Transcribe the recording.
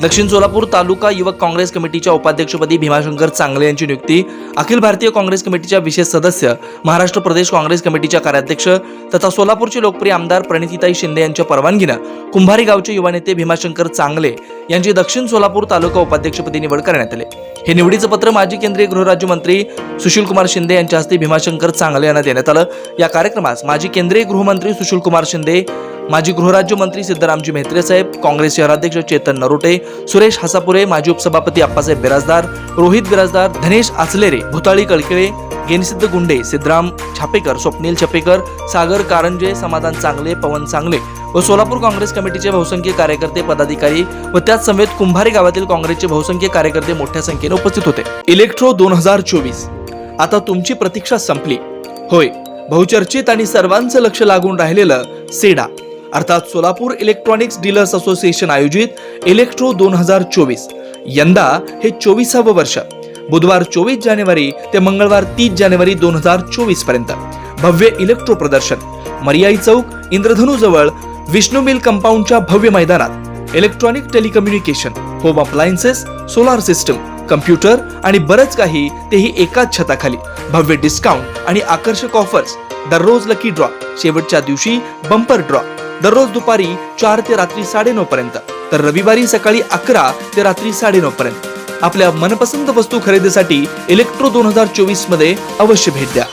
दक्षिण सोलापूर तालुका युवक काँग्रेस कमिटीच्या उपाध्यक्षपदी भीमाशंकर चांगले यांची नियुक्ती अखिल भारतीय काँग्रेस कमिटीच्या विशेष सदस्य महाराष्ट्र प्रदेश काँग्रेस कमिटीच्या कार्याध्यक्ष तथा सोलापूरचे लोकप्रिय आमदार प्रणितीताई शिंदे यांच्या परवानगीनं कुंभारी गावचे युवा नेते भीमाशंकर चांगले यांची दक्षिण सोलापूर तालुका उपाध्यक्षपदी निवड करण्यात आली. हे निवडीचं पत्र माजी केंद्रीय गृहराज्यमंत्री सुशीलकुमार शिंदे यांच्या हस्ते भीमाशंकर चांगले यांना देण्यात आलं. या कार्यक्रमास माजी केंद्रीय गृहमंत्री सुशीलकुमार शिंदे माजी गृहराज्यमंत्री सिद्धरामजी म्हेत्रे साहेब काँग्रेस शहराध्यक्ष चेतन नरोटे सुरेश हसापुरे माजी उपसभापती अप्पासाहेब बिराजदार रोहित बिराजदार धनेश आचलेरे भूताळी कळकिळे गेनसिद्ध गुंडे सिद्धराम छापेकर स्वप्नील छपेकर सागर कारंजे समाधान चांगले पवन चांगले व सोलापूर काँग्रेस कमिटीचे बहुसंख्य कार्यकर्ते पदाधिकारी व त्याच समेत कुंभारी गावातील काँग्रेसचे बहुसंख्य कार्यकर्ते मोठ्या संख्येने उपस्थित होते. इलेक्ट्रो दोन हजार चोवीस. आता तुमची प्रतीक्षा संपली. होय बहुचर्चित आणि सर्वांचं लक्ष लागून राहिलेलं सेडा अर्थात सोलापूर इलेक्ट्रॉनिक्स डीलर्स असोसिएशन आयोजित इलेक्ट्रो दोन हजार चोवीस. यंदा हे चोवीसावं वर्ष. बुधवार चोवीस जानेवारी ते मंगळवार तीस जानेवारी दोन हजार चोवीसपर्यंत. भव्य इलेक्ट्रो प्रदर्शन. मर्याई चौक इंद्रधनू जवळ विष्णू मिल कंपाऊंडच्या भव्य मैदानात. Electronic telecommunication home appliances solar system computer आणि बरंच काही तेही एकाच छताखाली. भव्य डिस्काउंट आणि आकर्षक ऑफर्स दररोज लकी ड्रॉ शेवटच्या दिवशी बंपर ड्रॉ दररोज दुपारी चार ते रात्री साडेनऊ पर्यंत. तर रविवारी सकाळी अकरा ते रात्री साडेनऊ पर्यंत. आपल्या मनपसंत वस्तू खरेदीसाठी इलेक्ट्रो दोन हजार चोवीसमध्ये अवश्य भेट द्या.